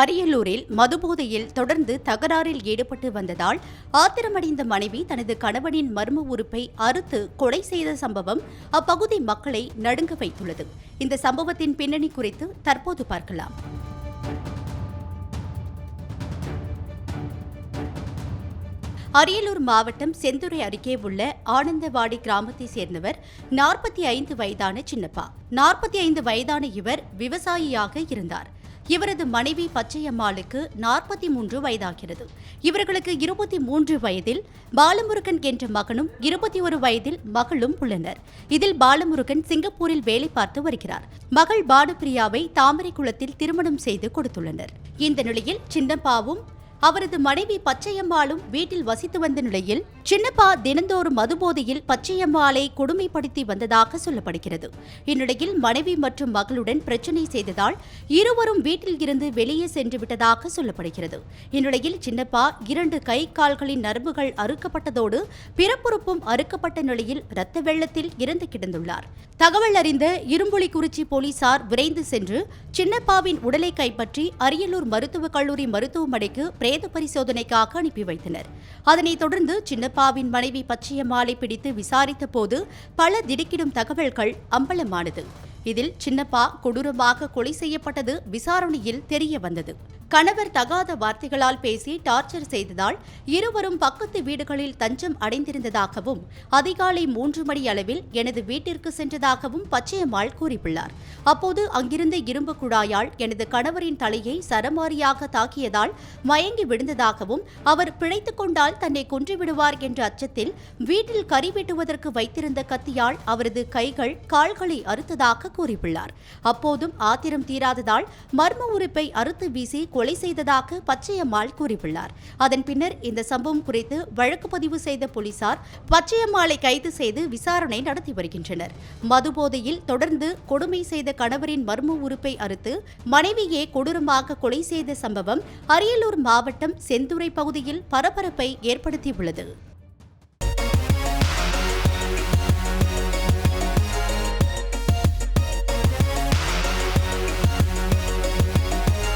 அரியலூரில் மதுபோதையில் தொடர்ந்து தகராறில் ஈடுபட்டு வந்ததால் ஆத்திரமடைந்த மனைவி தனது கணவனின் மர்ம உறுப்பை அறுத்து கொலை செய்த சம்பவம் அப்பகுதி மக்களை நடுங்க வைத்துள்ளது. இந்த சம்பவத்தின் பின்னணி குறித்து தற்போது பார்க்கலாம். அரியலூர் மாவட்டம் செந்துறை அருகே உள்ள ஆனந்தவாடி கிராமத்தை சேர்ந்தவர் நாற்பத்தி ஐந்து வயதான சின்னப்பா. நாற்பத்தி ஐந்து வயதான இவர் விவசாயியாக இருந்தார். இவரது மனைவி பச்சையம்மாளுக்கு நாற்பத்தி மூன்று வயதாகிறது. இவர்களுக்கு இருபத்தி மூன்று வயதில் பாலமுருகன் என்ற மகனும் இருபத்தி ஒரு வயதில் மகளும் உள்ளனர். இதில் பாலமுருகன் சிங்கப்பூரில் வேலை பார்த்து வருகிறார். மகள் பானுபிரியாவை தாமரைக்குளத்தில் திருமணம் செய்து கொடுத்துள்ளனர். இந்த நிலையில் சின்னப்பாவும் அவரது மனைவி பச்சையம்மாளும் வீட்டில் வசித்து வந்த நிலையில் சின்னப்பா தினந்தோறும் மதுபோதையில் பச்சையம்மாளை கொடுமைப்படுத்தி வந்ததாக சொல்லப்படுகிறது. இந்நிலையில் மனைவி மற்றும் மகளுடன் பிரச்சனை செய்ததால் இருவரும் வீட்டில் இருந்து வெளியே சென்று விட்டதாக சொல்லப்படுகிறது. இந்நிலையில் சின்னப்பா இரண்டு கை கால்களின் நரம்புகள் அறுக்கப்பட்டதோடு பிறப்புறுப்பும் அறுக்கப்பட்ட நிலையில் இரத்த வெள்ளத்தில் இறந்து கிடந்துள்ளார். தகவல் அறிந்த இரும்புலிக்குறிச்சி போலீசார் விரைந்து சென்று சின்னப்பாவின் உடலை கைப்பற்றி அரியலூர் மருத்துவக் கல்லூரி மருத்துவமனைக்கு பிரேத பரிசோதனைக்காக அனுப்பி வைத்தனர். அதனைத் தொடர்ந்து சின்னப்பாவின் மனைவி பச்சையம்மாளை பிடித்து விசாரித்த போது பல திடுக்கிடும் தகவல்கள் அம்பலமானது. இதில் சின்னப்பா கொடூரமாக கொலை செய்யப்பட்டது விசாரணையில் தெரிய வந்தது. கணவர் தகாத வார்த்தைகளால் பேசி டார்ச்சர் செய்ததால் இருவரும் பக்கத்து வீடுகளில் தஞ்சம் அடைந்திருந்ததாகவும் அதிகாலை மூன்று மணி அளவில் எனது வீட்டிற்கு சென்றதாகவும் பச்சையம்மாள் கூறியுள்ளார். அப்போது அங்கிருந்த இரும்பு குழாயால் எனது கணவரின் தலையை சரமாரியாக தாக்கியதால் மயங்கி விழுந்ததாகவும் அவர் பிழைத்துக் கொண்டால் தன்னை கொன்றுவிடுவார் என்ற அச்சத்தில் வீட்டில் கறி வெட்டுவதற்கு வைத்திருந்த கத்தியால் அவரது கைகள் கால்களை அறுத்ததாக கூறியுள்ளார். அப்போதும் ஆத்திரம் தீராததால் மர்ம உறுப்பை அறுத்து வீசி கொலை செய்ததாக பச்சையம்மாள் கூறியுள்ளார். அதன் பின்னர் இந்த சம்பவம் குறித்து வழக்கு பதிவு செய்த போலீசார் பச்சையம்மாளை கைது செய்து விசாரணை நடத்தி வருகின்றனர். மதுபோதையில் தொடர்ந்து கொடுமை செய்த கணவரின் மர்ம உறுப்பை அறுத்து மனைவியே கொடூரமாக கொலை செய்த சம்பவம் அரியலூர் மாவட்டம் செந்துறை பகுதியில் பரபரப்பை ஏற்படுத்தியுள்ளது.